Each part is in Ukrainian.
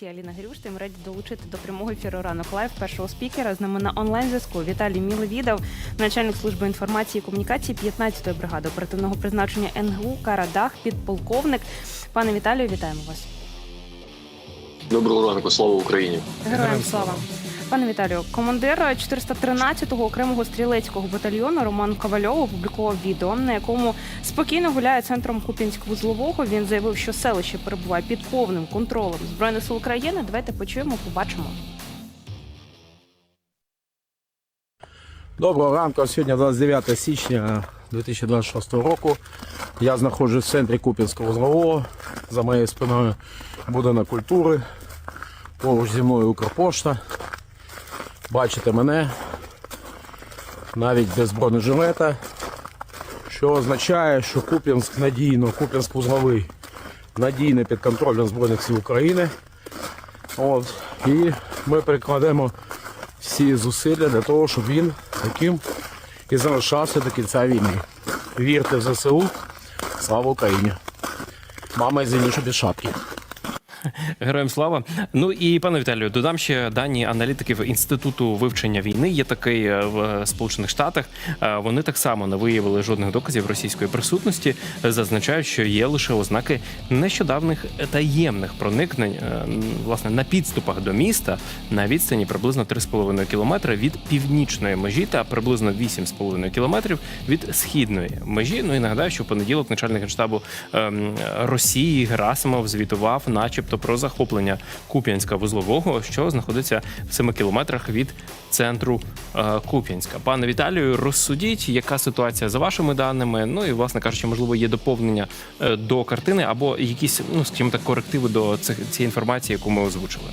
Я Аліна Грюш, тим раді долучити до прямого ефіру ранок лайв першого спікера. З нами на онлайн зв'язку Віталій Міловідов, начальник служби інформації і комунікації 15-ї бригади оперативного призначення НГУ Карадах, підполковник. Пане Віталію, вітаємо вас. Доброго ранку, слава Україні. Героям слава. Пане Віталію, командир 413-го окремого стрілецького батальйону Роман Ковальов опублікував відео, на якому спокійно гуляє центром Куп'янськ-Вузлового. Він заявив, що селище перебуває під повним контролем збройних сил України. Давайте почуємо, побачимо. Доброго ранку. Сьогодні 29 січня 2026 року. Я знаходжусь в центрі Куп'янського вузлового. За моєю спиною будинок культури. Поруч зі мною Укрпошта. Бачите мене навіть без бронежилета, що означає, що Куп'янськ надійно, Куп'янськ вузловий надійно під контролем Збройних сил України. От. І ми прикладемо всі зусилля для того, щоб він таким і залишався до кінця війни. Вірте в ЗСУ, слава Україні! Мама извини, без шапки. Героям слава. Ну і пане Віталію, додам ще дані аналітиків інституту вивчення війни. Є такий е, в Сполучених Штатах. Е, Вони так само не виявили жодних доказів російської присутності. Зазначають, що є лише ознаки нещодавних таємних проникнень е, власне на підступах до міста на відстані приблизно 3,5 кілометри від північної межі та приблизно 8,5 кілометрів від східної межі. Ну і нагадаю, що в понеділок начальник генштабу ем, Росії Герасимов звітував, начебто, про захоплення Куп'янська вузлового, що знаходиться в 7 кілометрах від центру е, Куп'янська. Пане Віталію, розсудіть, яка ситуація за вашими даними. Ну і власне кажучи, можливо, є доповнення е, до картини або якісь, ну скажімо так, корективи до цих цієї інформації, яку ми озвучили.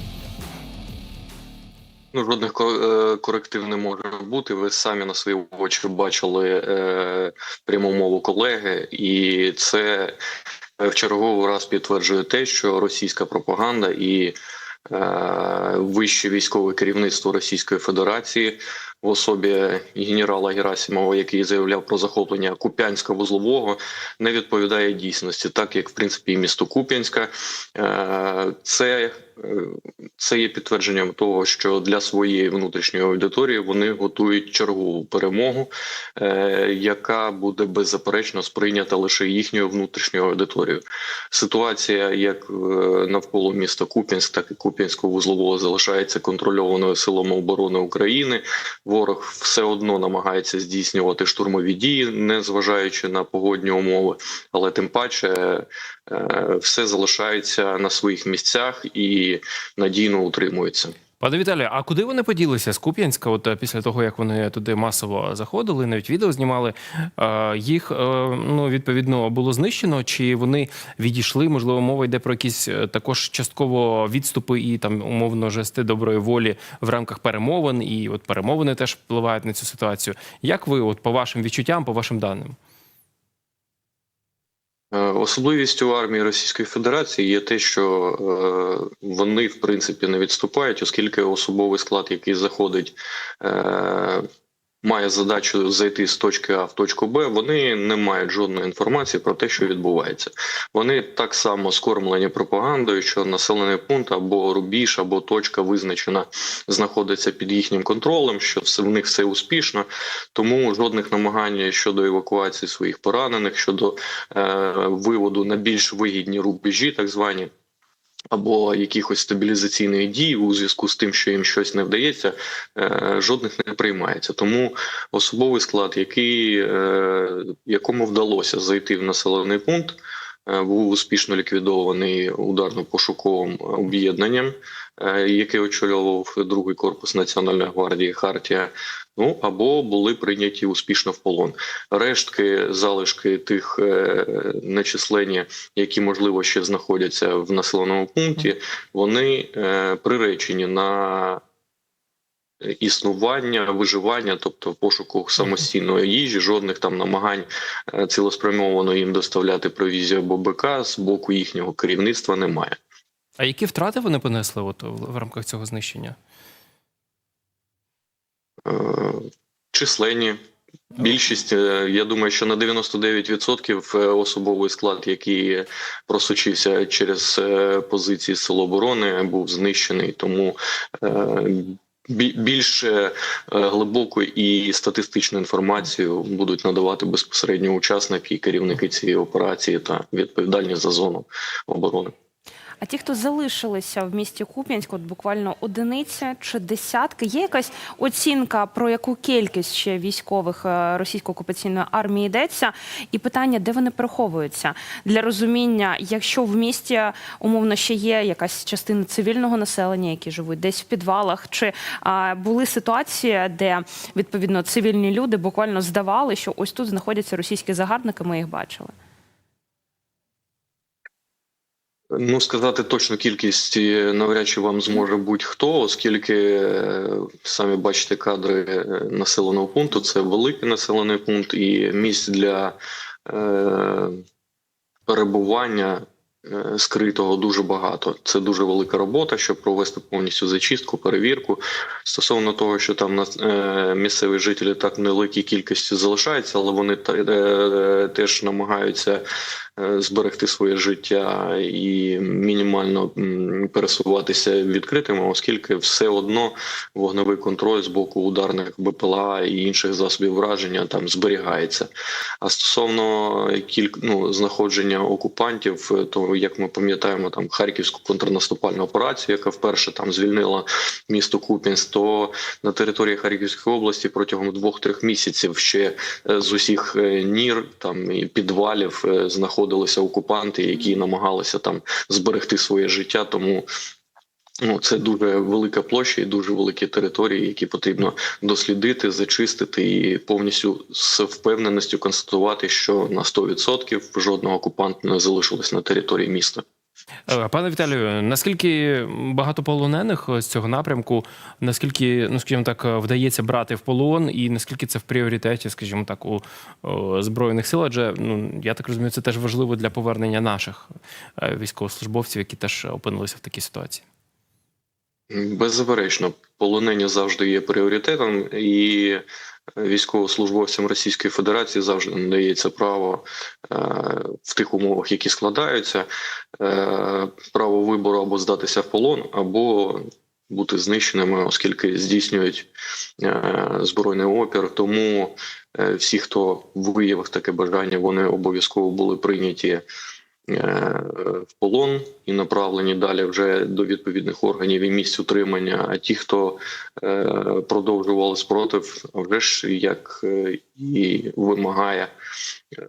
Ну, жодних е, коректив не може бути. Ви самі на свої очі бачили е, пряму мову колеги, і це в черговий раз підтверджує те, що російська пропаганда і е, вище військове керівництво Російської Федерації в особі генерала Герасимова, який заявляв про захоплення Куп'янська вузлового, не відповідає дійсності, так як в принципі і місто Куп'янська. Е, це е, це є підтвердженням того, що для своєї внутрішньої аудиторії вони готують чергову перемогу, е, яка буде беззаперечно сприйнята лише їхньою внутрішньою аудиторією. Ситуація як е, навколо міста Куп'янськ, так і Куп'янського вузлового залишається контрольованою силами оборони України. Ворог все одно намагається здійснювати штурмові дії, не зважаючи на погодні умови, але тим паче е, все залишається на своїх місцях і надійно утримується. Пане Віталію, а куди вони поділися з Куп'янська? От е, після того як вони туди масово заходили, навіть відео знімали. е, Їх е, ну відповідно було знищено, чи вони відійшли? Можливо, мова йде про якісь також частково відступи і там умовно жести доброї волі в рамках перемовин, і от перемовини теж впливають на цю ситуацію. Як ви, от по вашим відчуттям, по вашим даним? Е, Особливістю армії Російської Федерації є те, що е, вони в принципі не відступають, оскільки особовий склад, який заходить, е, має задачу зайти з точки А в точку Б. Вони не мають жодної інформації про те, що відбувається. Вони так само скормлені пропагандою, що населений пункт або рубіж, або точка визначена знаходиться під їхнім контролем, що все в них все успішно. Тому жодних намагань щодо евакуації своїх поранених, щодо е, виводу на більш вигідні рубежі, так звані. Або якихось стабілізаційних дій у зв'язку з тим, що їм щось не вдається, е, жодних не приймається. Тому особовий склад, який, е, якому вдалося зайти в населений пункт, е, був успішно ліквідований ударно-пошуковим об'єднанням, е, яке очолював другий корпус Національної гвардії Хартія. Ну або були прийняті успішно в полон. Рештки, залишки тих е, нечисленні, які можливо ще знаходяться в населеному пункті, вони е, приречені на існування, виживання, тобто пошуку самостійної їжі, жодних там намагань цілеспрямовано їм доставляти провізію або БК з боку їхнього керівництва немає. А які втрати вони понесли от в рамках цього знищення? Е, Численні Більшість, е, я думаю, що на 99% особовий склад, який просочився через е, позиції Сил оборони, був знищений. Тому е, більш е, глибоку і статистичну інформацію будуть надавати безпосередньо учасники і керівники цієї операції та відповідальні за зону оборони. А ті, хто залишилися в місті Куп'янськ, от буквально одиниця чи десятки, є якась оцінка про яку кількість ще військових е, російської окупаційної армії йдеться, і питання, де вони переховуються для розуміння, якщо в місті умовно ще є якась частина цивільного населення, які живуть десь в підвалах, чи а, були ситуації, де відповідно цивільні люди буквально здавали, що ось тут знаходяться російські загарбники, ми їх бачили. Ну, сказати точну кількість е, навряд чи вам зможе будь-хто, оскільки е, самі бачите кадри е, населеного пункту. Це великий населений пункт, і місць для е, перебування е, скритого дуже багато. Це дуже велика робота, щоб провести повністю зачистку, перевірку. Стосовно того, що там на е, місцеві жителі так невеликій кількості залишаються, але вони та- е, теж намагаються е, зберегти своє життя і мінімально пересуватися відкритими, оскільки все одно вогневий контроль з боку ударних БПЛА і інших засобів враження там зберігається. А стосовно кільк... ну, знаходження окупантів, е, то як ми пам'ятаємо, там харківську контрнаступальну операцію, яка вперше там звільнила місто Куп'янськ, то на території Харківської області протягом двох-трьох місяців ще е, з усіх е, нір там і підвалів е, знаходилися окупанти, які намагалися там зберегти своє життя. Тому ну це дуже велика площа і дуже великі території, які потрібно дослідити, зачистити і повністю з впевненістю констатувати, що на 100% жодного окупанта не залишилось на території міста. Е, Пане Віталію, наскільки багато полонених з цього напрямку, наскільки, ну скажімо так, вдається брати в полон, і наскільки це в пріоритеті, скажімо так, у збройних сил? Адже ну я так розумію, це теж важливо для повернення наших е, військовослужбовців, які теж опинилися в такій ситуації. Беззаперечно, полонення завжди є пріоритетом, і військовослужбовцям Російської Федерації завжди надається право е, в тих умовах, які складаються, е, право вибору або здатися в полон, або бути знищеними, оскільки здійснюють е, збройний опір. Тому всі, хто виявив таке бажання, вони обов'язково були прийняті в полон і направлені далі вже до відповідних органів і місць утримання. А ті, хто е, продовжували спротив, вже ж як е, і вимагає е,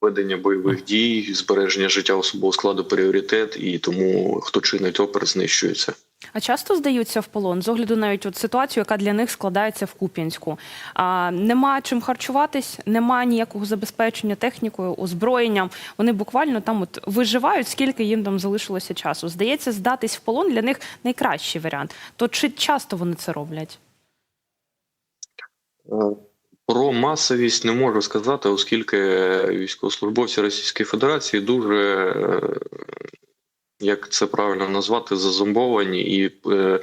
ведення бойових дій, збереження життя особового складу пріоритет, і тому хто чинить опер, знищується. А часто здаються в полон з огляду навіть от ситуацію, яка для них складається в Куп'янську. А, нема чим харчуватись, нема ніякого забезпечення технікою, озброєнням. Вони буквально там от виживають, скільки їм там залишилося часу. Здається, здатись в полон для них найкращий варіант. То чи часто вони це роблять? Е, Про масовість не можу сказати, оскільки військовослужбовці Російської Федерації дуже, е, як це правильно назвати, зазомбовані і е,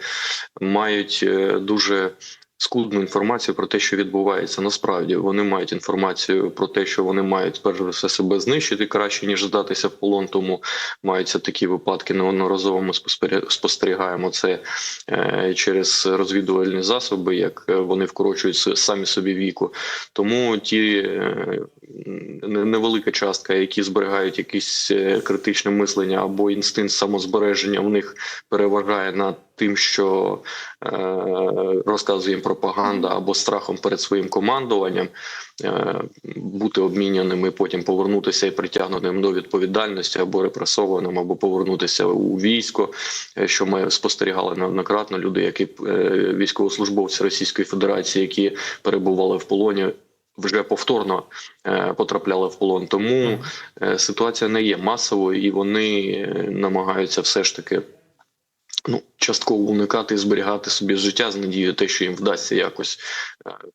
мають е, дуже скудну інформацію про те, що відбувається. Насправді вони мають інформацію про те, що вони мають перш за все себе знищити краще ніж здатися в полон. Тому маються такі випадки. Неодноразово ми спостерігаємо це е, через розвідувальні засоби, як е, вони вкорочують самі собі віку. Тому ті невелика частка, які зберігають якесь е, критичне мислення або інстинкт самозбереження, в них переважає над тим, що е, розказує пропаганда або страхом перед своїм командуванням, е, бути обміняним потім повернутися і притягнутим до відповідальності або репресованим, або повернутися у військо, що ми спостерігали неоднократно. Люди, які е, військовослужбовці Російської Федерації, які перебували в полоні. Вже повторно е, потрапляли в полон, тому е, ситуація не є масовою, і вони е, намагаються все ж таки ну частково уникати і зберігати собі життя з надією, те, що їм вдасться якось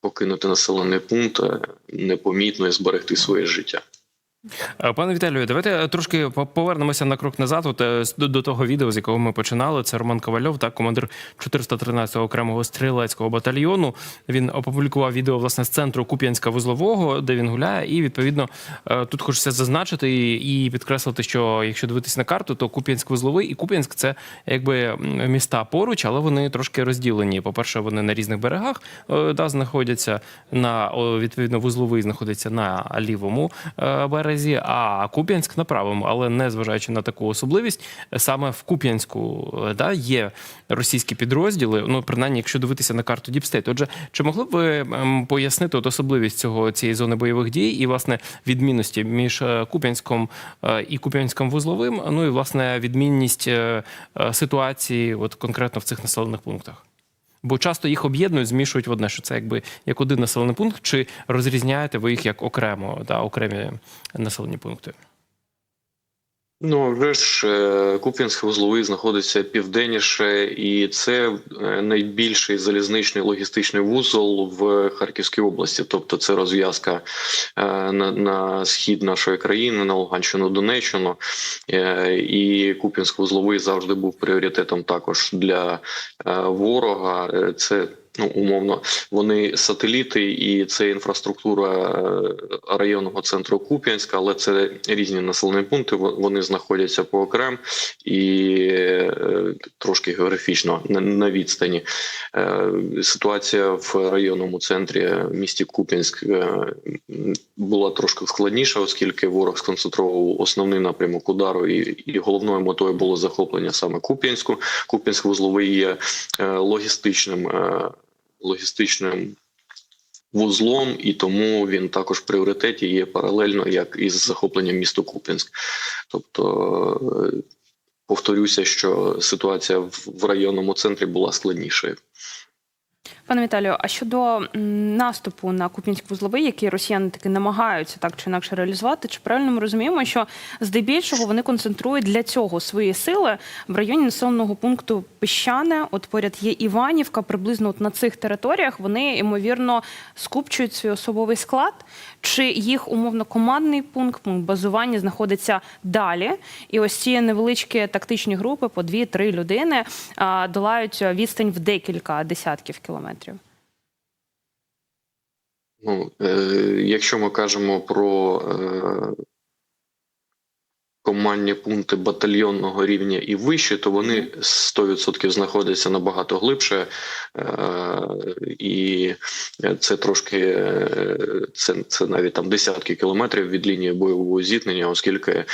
покинути населений пункт непомітно і зберегти своє життя. Е, Пане Віталію, давайте трошки по- повернемося на крок назад. От е, до, того відео, з якого ми починали. Це Роман Ковальов, так, командир 413-го окремого стрілецького батальйону. Він опублікував відео власне з центру Куп'янська вузлового, де він гуляє. І відповідно е, тут хочеться зазначити і підкреслити, що якщо дивитись на карту, то Куп'янськ вузловий і Куп'янськ це якби міста поруч, але вони трошки розділені. По перше, вони на різних берегах да, знаходяться на відповідно вузловий знаходиться на лівому е, березі, а Куп'янськ на правому. Але не зважаючи на таку особливість, саме в Куп'янську е, да, є російські підрозділи. Ну, принаймні, якщо дивитися на карту Діпстейт. Отже, чи могли б ви ем, пояснити от особливість цього цієї зони бойових дій і власне відмінності між е, Куп'янськом е, і Куп'янськом вузловим? Ну і власне відмінність ситуації, от конкретно в цих населених пунктах? Бо часто їх об'єднують, змішують в одне, що це якби як один населений пункт, чи розрізняєте ви їх як окремо, да, окремі населені пункти? Ну, вже ж е, Куп'янський вузловий знаходиться південніше, і це е, найбільший залізничний логістичний вузол в Харківській області. Тобто, це розв'язка е, на, на схід нашої країни, на Луганщину, Донеччину. І Куп'янський вузловий завжди був пріоритетом також для ворога. Це ну умовно вони сателіти, і це інфраструктура е, районного центру Куп'янська, але це різні населені пункти. Вони знаходяться по окрем і е, трошки географічно на, відстані. Е, Ситуація в районному центрі місті Куп'янськ була трошки складніша, оскільки ворог сконцентрував основний напрямок удару, і, і головною метою було захоплення саме Куп'янську. Куп'янськ вузловий є е, логістичним е, логістичним вузлом, і тому він також в пріоритеті є паралельно як із захопленням міста Куп'янськ. Тобто, е, повторюся, що ситуація в районному центрі була складнішою. Пане Віталію, а щодо наступу на Куп'янськ-вузловий, який росіяни таки намагаються так чи інакше реалізувати, чи правильно ми розуміємо, що здебільшого вони концентрують для цього свої сили в районі населеного пункту Піщане, от поряд є Іванівка, приблизно от на цих територіях вони ймовірно скупчують свій особовий склад, чи їх умовно командний пункт, пункт базування знаходиться далі, і ось ці невеличкі тактичні групи по 2-3 людини долають відстань в декілька десятків кілометрів. Ну, е, якщо ми кажемо про е, командні пункти батальйонного рівня і вище, то вони 100% знаходяться набагато глибше, е, і це трошки це, це навіть там десятки кілометрів від лінії бойового зіткнення, оскільки е,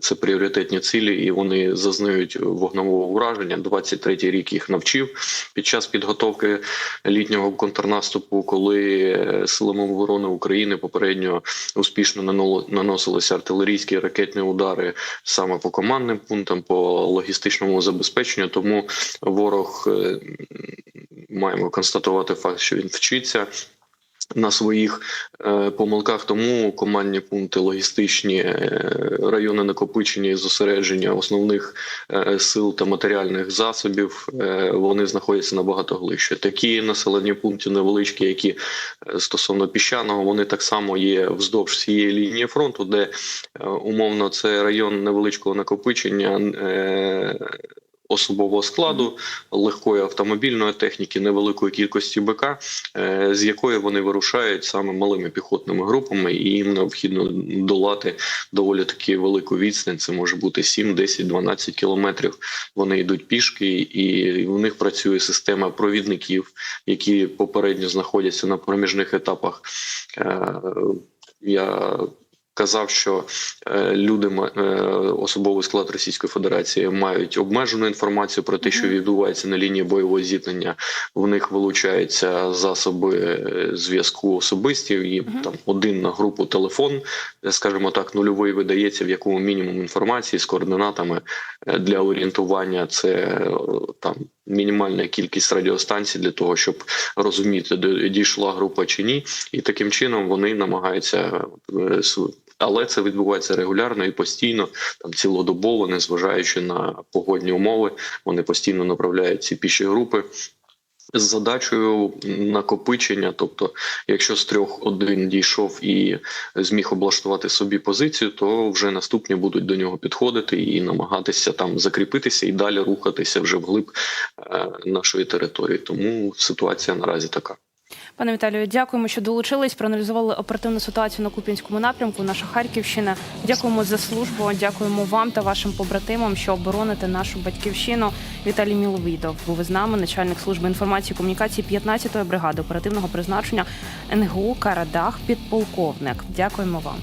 це пріоритетні цілі, і вони зазнають вогневого ураження. 23-й рік їх навчив під час підготовки літнього контрнаступу, коли е, силами оборони України попередньо успішно наносилися артилерійські ракетні удари саме по командним пунктам, по логістичному забезпеченню. Тому ворог е, маємо констатувати факт, що він вчиться. На своїх е, помилках тому командні пункти логістичні е, райони накопичення і зосередження основних е, сил та матеріальних засобів вони знаходяться набагато глибше. Такі населені пункти невеличкі, які стосовно піщаного, вони так само є вздовж всієї лінії фронту, де умовно це район невеличкого накопичення. Особового складу, легкої автомобільної техніки, невеликої кількості БК, е, з якої вони вирушають саме малими піхотними групами, і їм необхідно долати доволі таки велику відстань. Це може бути 7, 10, 12 кілометрів. Вони йдуть пішки, і в них працює система провідників, які попередньо знаходяться на проміжних етапах. Е, Я казав, що е, люди е, особовий склад Російської Федерації мають обмежену інформацію про те, що відбувається на лінії бойового зіткнення. В них вилучаються засоби е, зв'язку особисті. Мгм. там один на групу телефон, скажімо так, нульовий видається, в якому мінімум інформації з координатами для орієнтування. Це там мінімальна кількість радіостанцій для того, щоб розуміти, дійшла група чи ні, і таким чином вони намагаються але це відбувається регулярно і постійно, там цілодобово, незважаючи на погодні умови, вони постійно направляють ці піші групи. з задачею накопичення. Тобто, якщо з трьох один дійшов і зміг облаштувати собі позицію, то вже наступні будуть до нього підходити і намагатися там закріпитися і далі рухатися вже вглиб е, нашої території. Тому ситуація наразі така. Пане Віталію, дякуємо, що долучились. Проаналізували оперативну ситуацію на Куп'янському напрямку. Наша Харківщина. Дякуємо за службу. Дякуємо вам та вашим побратимам, що обороните нашу батьківщину. Віталій Міловідов був з нами, начальник служби інформації і комунікації 15-ї бригади оперативного призначення НГУ Карадах, підполковник. Дякуємо вам.